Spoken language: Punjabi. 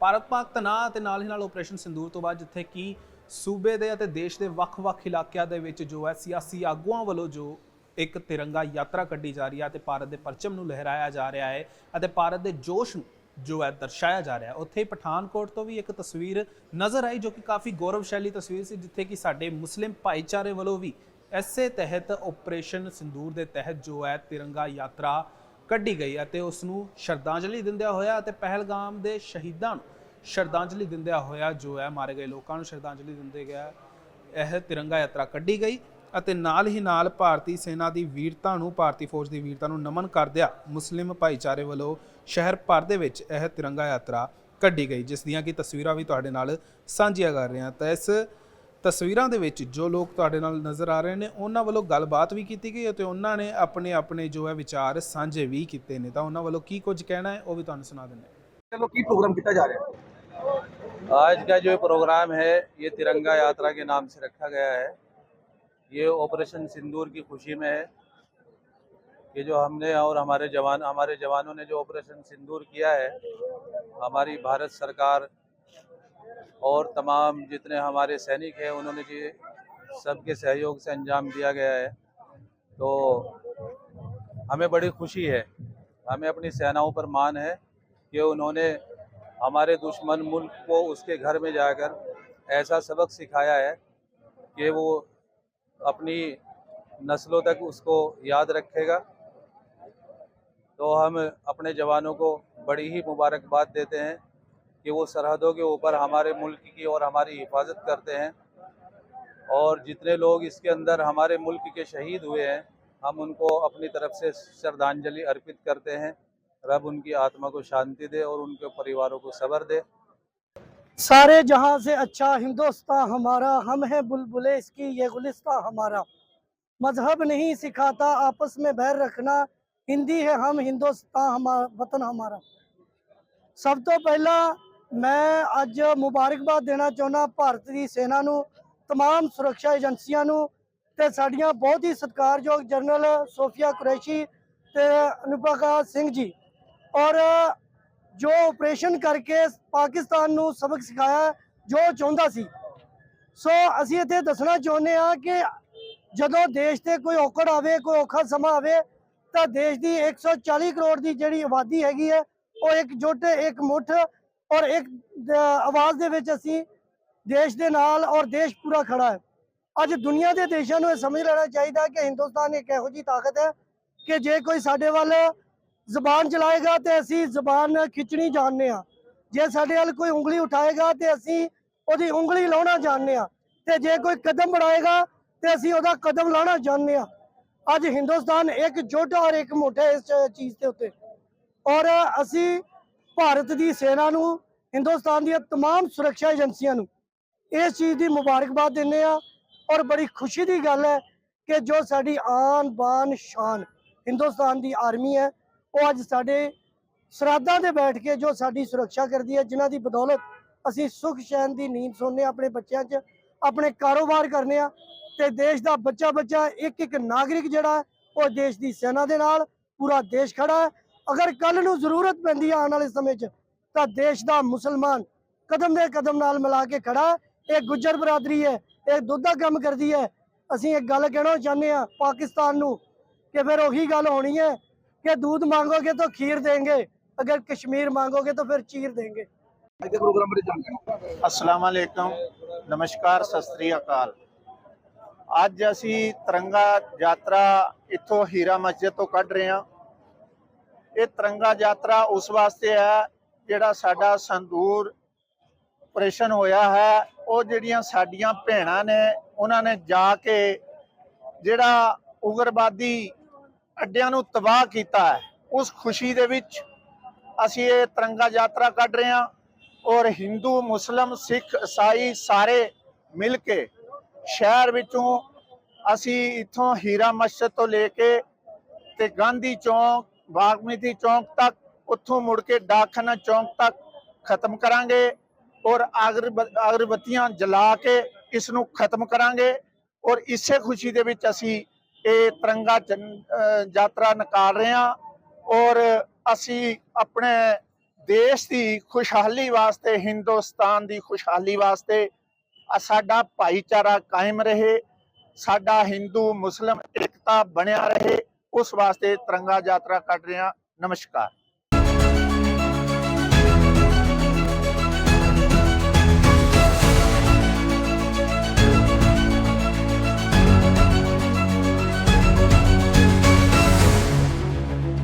ਭਾਰਤ ਪਾਕ ਤਣਾਅ ਅਤੇ ਨਾਲ ਹੀ ਨਾਲ ਆਪਰੇਸ਼ਨ ਸਿੰਦੂਰ ਤੋਂ ਬਾਅਦ ਜਿੱਥੇ ਕਿ ਸੂਬੇ ਦੇ ਅਤੇ ਦੇਸ਼ ਦੇ ਵੱਖ-ਵੱਖ ਇਲਾਕਿਆਂ ਦੇ ਵਿੱਚ ਜੋ ਹੈ ਸਿਆਸੀ ਆਗੂਆਂ ਵੱਲੋਂ ਜੋ ਇੱਕ ਤਿਰੰਗਾ ਯਾਤਰਾ ਕੱਢੀ ਜਾ ਰਹੀ ਹੈ ਤੇ ਭਾਰਤ ਦੇ ਪਰਚਮ ਨੂੰ ਲਹਿਰਾਇਆ ਜਾ ਰਿਹਾ ਹੈ ਅਤੇ ਭਾਰਤ ਦੇ ਜੋਸ਼ ਨੂੰ ਜੋ ਹੈ ਦਰਸਾਇਆ ਜਾ ਰਿਹਾ ਹੈ। ਉੱਥੇ ਹੀ ਪਠਾਨਕੋਟ ਤੋਂ ਵੀ ਇੱਕ ਤਸਵੀਰ ਨਜ਼ਰ ਆਈ ਜੋ ਕਿ ਕਾਫੀ ਗੌਰਵਸ਼ਾਲੀ ਤਸਵੀਰ ਸੀ, ਜਿੱਥੇ ਕਿ ਸਾਡੇ ਮੁਸਲਿਮ ਭਾਈਚਾਰੇ ਵੱਲੋਂ ਵੀ ਐਸੇ ਤਹਿਤ ਆਪਰੇਸ਼ਨ ਸਿੰਦੂਰ ਦੇ ਤਹਿਤ ਜੋ ਹੈ ਤਿਰੰਗਾ ਯਾਤਰਾ ਕੱਢੀ ਗਈ ਅਤੇ ਉਸ ਨੂੰ ਸ਼ਰਧਾਂਜਲੀ ਦਿੰਦਿਆਂ ਹੋਇਆ ਅਤੇ ਪਹਿਲਗਾਮ ਦੇ ਸ਼ਹੀਦਾਂ ਨੂੰ ਸ਼ਰਧਾਂਜਲੀ ਦਿੰਦਿਆਂ ਹੋਇਆ ਜੋ ਹੈ, ਮਾਰੇ ਗਏ ਲੋਕਾਂ ਨੂੰ ਸ਼ਰਧਾਂਜਲੀ ਦਿੰਦੇ ਗਿਆ। ਇਹ ਤਿਰੰਗਾ ਯਾਤਰਾ ਕੱਢੀ ਗਈ ਅਤੇ ਨਾਲ ਹੀ ਨਾਲ ਭਾਰਤੀ ਸੈਨਾ ਦੀ ਵੀਰਤਾ ਨੂੰ, ਭਾਰਤੀ ਫੌਜ ਦੀ ਵੀਰਤਾ ਨੂੰ ਨਮਨ ਕਰਦਿਆਂ ਮੁਸਲਿਮ ਭਾਈਚਾਰੇ ਵੱਲੋਂ ਸ਼ਹਿਰ ਭਰ ਦੇ ਵਿੱਚ ਇਹ ਤਿਰੰਗਾ ਯਾਤਰਾ ਕੱਢੀ ਗਈ, ਜਿਸ ਦੀਆਂ ਕਿ ਤਸਵੀਰਾਂ ਵੀ ਤੁਹਾਡੇ ਨਾਲ ਸਾਂਝੀਆਂ ਕਰ ਰਹੇ। ਹਾਂ ਤਾਂ ਇਸ ਤਸਵੀਰਾਂ ਦੇ ਵਿੱਚ ਜੋ ਲੋਕ ਤੁਹਾਡੇ ਨਾਲ ਨਜ਼ਰ ਆ ਰਹੇ ਨੇ ਉਹਨਾਂ ਵੱਲੋਂ ਗੱਲਬਾਤ ਵੀ ਕੀਤੀ ਗਈ ਅਤੇ ਉਹਨਾਂ ਨੇ ਆਪਣੇ ਆਪਣੇ ਜੋ ਹੈ ਵਿਚਾਰ ਸਾਂਝੇ ਵੀ ਕੀਤੇ ਨੇ ਤਾਂ ਉਹਨਾਂ ਵੱਲੋਂ ਕੀ ਕੁਝ ਕਹਿਣਾ ਹੈ ਉਹ ਵੀ ਤੁਹਾਨੂੰ ਸੁਣਾ ਦਿੰਦੇ ਹਾਂ ਚਲੋ ਕੀ ਪ੍ਰੋਗਰਾਮ ਕੀਤਾ ਜਾ ਰਿਹਾ ਹੈ आज का जो प्रोग्राम है ये तिरंगा यात्रा के नाम से रखा गया है ये ऑपरेशन सिंदूर की खुशी में है कि जो हमने और हमारे जवान हमारे जवानों ने जो ऑपरेशन सिंदूर किया है हमारी भारत सरकार और तमाम जितने हमारे सैनिक हैं, उन्होंने जी सबके सहयोग से अंजाम दिया गया है। तो हमें बड़ी खुशी है, हमें अपनी सेनाओं पर मान है कि उन्होंने हमारे दुश्मन मुल्क को उसके घर में जाकर ऐसा सबक सिखाया है कि वो अपनी नस्लों तक उसको याद रखेगा। तो हम अपने जवानों को बड़ी ही मुबारकबाद देते हैं। कि वो सरहदों के ऊपर हमारे मुल्क की और हमारी हिफाजत करते हैं। और जितने लोग इसके अंदर हमारे मुल्क के शहीद हुए हैं, हम उनको अपनी तरफ़ से श्रद्धांजलि अर्पित करते हैं। रब उनकी आत्मा को शांति दे और उनके परिवारों को सबर दे। सारे जहाँ से अच्छा हिंदुस्तान हमारा, हम हैं बुलबुले, इसकी ये गुलिस्ता हमारा। मज़हब नहीं सिखाता, आपस में बैर रखना। हिंदी है हम, हिंदुस्तान हमारा वतन हमारा। सब तो पहला ਮੈਂ ਅੱਜ ਮੁਬਾਰਕਬਾਦ ਦੇਣਾ ਚਾਹੁੰਦਾ ਭਾਰਤ ਦੀ ਸੈਨਾ ਨੂੰ तमाम ਸੁਰੱਖਿਆ ਏਜੰਸੀਆਂ ਨੂੰ ਤੇ ਸਾਡੀਆਂ ਬਹੁਤ ਹੀ ਸਤਿਕਾਰਯੋਗ ਜਨਰਲ ਸੋਫੀਆ ਕੁਰੈਸ਼ੀ ਤੇ ਅਨੁਪਕਾ ਸਿੰਘ ਜੀ ਔਰ ਜੋ ਆਪਰੇਸ਼ਨ ਕਰਕੇ ਪਾਕਿਸਤਾਨ ਨੂੰ ਸਬਕ ਸਿਖਾਇਆ ਜੋ ਚਾਹੁੰਦਾ ਸੀ ਸੋ ਅਸੀਂ ਇੱਥੇ ਦੱਸਣਾ ਚਾਹੁੰਦੇ ਆ ਕਿ ਜਦੋਂ ਦੇਸ਼ ਤੇ ਕੋਈ ਔਕੜ ਆਵੇ ਕੋਈ ਔਖਾ ਸਮਾਂ ਆਵੇ ਤਾਂ ਦੇਸ਼ ਦੀ 140 ਕਰੋੜ ਦੀ ਜਿਹੜੀ ਆਬਾਦੀ ਹੈਗੀ ਹੈ ਉਹ ਇੱਕ ਜੁੱਟ ਇੱਕ ਮੁੱਠ ਔਰ ਇੱਕ ਆਵਾਜ਼ ਦੇ ਵਿੱਚ ਅਸੀਂ ਦੇਸ਼ ਦੇ ਨਾਲ ਔਰ ਦੇਸ਼ ਪੂਰਾ ਖੜਾ ਹੈ। ਅੱਜ ਦੁਨੀਆ ਦੇ ਦੇਸ਼ਾਂ ਨੂੰ ਇਹ ਸਮਝ ਲੈਣਾ ਚਾਹੀਦਾ ਕਿ ਹਿੰਦੁਸਤਾਨ ਇੱਕ ਇਹੋ ਜੀ ਤਾਕਤ ਹੈ ਕਿ ਜੇ ਕੋਈ ਸਾਡੇ ਵੱਲ ਜ਼ਬਾਨ ਚਲਾਏਗਾ ਤੇ ਅਸੀਂ ਜ਼ੁਬਾਨ ਖਿੱਚਣੀ ਜਾਣਦੇ ਆ ਜੇ ਸਾਡੇ ਵੱਲ ਕੋਈ ਉਂਗਲੀ ਉਠਾਏਗਾ ਤੇ ਅਸੀਂ ਉਹਦੀ ਉਂਗਲੀ ਲਾਉਣਾ ਜਾਣਦੇ ਆ ਤੇ ਜੇ ਕੋਈ ਕਦਮ ਬਣਾਏਗਾ ਤੇ ਅਸੀਂ ਉਹਦਾ ਕਦਮ ਲਾਉਣਾ ਜਾਣਦੇ ਆ ਅੱਜ ਹਿੰਦੁਸਤਾਨ ਇੱਕ ਜੁਟ ਔਰ ਇੱਕ ਮੋਟਾ ਇਸ ਚੀਜ਼ ਦੇ ਉੱਤੇ। ਔਰ ਅਸੀਂ ਭਾਰਤ ਦੀ ਸੈਨਾ ਨੂੰ ਹਿੰਦੁਸਤਾਨ ਦੀਆਂ तमाम ਸੁਰੱਖਿਆ ਏਜੰਸੀਆਂ ਨੂੰ ਇਸ ਚੀਜ਼ ਦੀ ਮੁਬਾਰਕਬਾਦ ਦਿੰਦੇ ਆ ਔਰ ਬੜੀ ਖੁਸ਼ੀ ਦੀ ਗੱਲ ਹੈ ਕਿ ਜੋ ਸਾਡੀ ਆਨ ਬਾਨ ਸ਼ਾਨ ਹਿੰਦੁਸਤਾਨ ਦੀ ਆਰਮੀ ਹੈ ਉਹ ਅੱਜ ਸਾਡੇ ਸਰਹੱਦਾਂ ਤੇ ਬੈਠ ਕੇ ਜੋ ਸਾਡੀ ਸੁਰੱਖਿਆ ਕਰਦੀ ਹੈ ਜਿਨ੍ਹਾਂ ਦੀ ਬਦੌਲਤ ਅਸੀਂ ਸੁਖ ਚੈਨ ਦੀ ਨੀਂਦ ਸੌਂਦੇ ਹਾਂ ਆਪਣੇ ਬੱਚਿਆਂ 'ਚ ਆਪਣੇ ਕਾਰੋਬਾਰ ਕਰਨੇ ਆ ਤੇ ਦੇਸ਼ ਦਾ ਬੱਚਾ ਬੱਚਾ ਇੱਕ ਇੱਕ ਨਾਗਰਿਕ ਜਿਹੜਾ ਹੈ, ਉਹ ਦੇਸ਼ ਦੀ ਸੈਨਾ ਦੇ ਨਾਲ ਪੂਰਾ ਦੇਸ਼ ਖੜਾ ਹੈ ਅਗਰ ਕੱਲ ਨੂੰ ਜ਼ਰੂਰਤ ਪੈਂਦੀ ਆ ਆਉਣ ਵਾਲੇ ਸਮੇਂ 'ਚ ਤਾਂ ਦੇਸ਼ ਦਾ ਮੁਸਲਮਾਨ ਕਦਮ ਦੇ ਕਦਮ ਨਾਲ ਮਿਲਾ ਕੇ ਖੜਾ। ਇਹ ਗੁੱਜਰ ਬਰਾਦਰੀ ਹੈ ਇਹ ਦੁੱਧ ਦਾ ਕੰਮ ਕਰਦੀ ਹੈ। ਅਸੀਂ ਇੱਕ ਗੱਲ ਕਹਿਣਾ ਚਾਹੁੰਦੇ ਆ ਪਾਕਿਸਤਾਨ ਨੂੰ ਕਿ ਫਿਰ ਉਹੀ ਗੱਲ ਹੋਣੀ ਹੈ ਕਿ ਦੁੱਧ ਮੰਗੋਗੇ ਤਾਂ ਖੀਰ ਦੇਣਗੇ ਅਗਰ ਕਸ਼ਮੀਰ ਮੰਗੋਗੇ ਤਾਂ ਫਿਰ ਚੀਰ ਦੇਣਗੇ। ਅੱਜ ਦੇ ਪ੍ਰੋਗਰਾਮ ਬਾਰੇ ਜਾਣਕਾਰੀ ਅਸਲਾਮ ਅਲੈਕਮ ਨਮਸਕਾਰ ਸਤਿ ਸ੍ਰੀ ਅਕਾਲ। ਅੱਜ ਅਸੀਂ ਤਿਰੰਗਾ ਯਾਤਰਾ ਇੱਥੋਂ ਹੀਰਾ ਮਸਜਿਦ ਤੋਂ ਕੱਢ ਰਹੇ ਹਾਂ। ਇਹ ਤਿਰੰਗਾ ਯਾਤਰਾ ਉਸ ਵਾਸਤੇ ਹੈ ਜਿਹੜਾ ਸਾਡਾ ਸੰਦੂਰ ਆਪਰੇਸ਼ਨ ਹੋਇਆ ਹੈ। ਉਹ ਜਿਹੜੀਆਂ ਸਾਡੀਆਂ ਭੈਣਾਂ ਨੇ, ਉਹਨਾਂ ਨੇ ਜਾ ਕੇ ਜਿਹੜਾ ਉਗਰਵਾਦੀ ਅੱਡਿਆਂ ਨੂੰ ਤਬਾਹ ਕੀਤਾ ਹੈ, ਉਸ ਖੁਸ਼ੀ ਦੇ ਵਿੱਚ ਅਸੀਂ ਇਹ ਤਿਰੰਗਾ ਯਾਤਰਾ ਕੱਢ ਰਹੇ ਹਾਂ ਔਰ ਹਿੰਦੂ, ਮੁਸਲਮ, ਸਿੱਖ, ਈਸਾਈ ਸਾਰੇ ਮਿਲ ਕੇ ਸ਼ਹਿਰ ਵਿੱਚੋਂ ਅਸੀਂ ਇੱਥੋਂ ਹੀਰਾ ਮਸਜਿਦ ਤੋਂ ਲੈ ਕੇ ਤੇ ਗਾਂਧੀ ਚੌਂਕ ਬਾਗਮਤੀ ਚੌਂਕ ਤੱਕ, ਉੱਥੋਂ ਮੁੜ ਕੇ ਡਾਕਖਾਨਾ ਚੌਂਕ ਤੱਕ ਖਤਮ ਕਰਾਂਗੇ ਔਰ ਅਗਰਬ- ਅਗਰਬੱਤੀਆਂ ਜਲਾ ਕੇ ਇਸ ਨੂੰ ਖਤਮ ਕਰਾਂਗੇ ਔਰ ਇਸੇ ਖੁਸ਼ੀ ਦੇ ਵਿੱਚ ਅਸੀਂ ਇਹ ਤਿਰੰਗਾ ਜਨ- ਯਾਤਰਾ ਨਿਕਾਲ ਰਹੇ ਹਾਂ ਔਰ ਅਸੀਂ ਆਪਣੇ ਦੇਸ਼ ਦੀ ਖੁਸ਼ਹਾਲੀ ਵਾਸਤੇ, ਹਿੰਦੁਸਤਾਨ ਦੀ ਖੁਸ਼ਹਾਲੀ ਵਾਸਤੇ ਸਾਡਾ ਭਾਈਚਾਰਾ ਕਾਇਮ ਰਹੇ, ਸਾਡਾ ਹਿੰਦੂ, ਮੁਸਲਮ ਇਕਤਾ ਬਣਿਆ ਰਹੇ ਉਸ ਵਾਸਤੇ ਤਿਰੰਗਾ ਯਾਤਰਾ ਕੱਢ ਰਿਹਾ ਨਮਸਕਾਰ।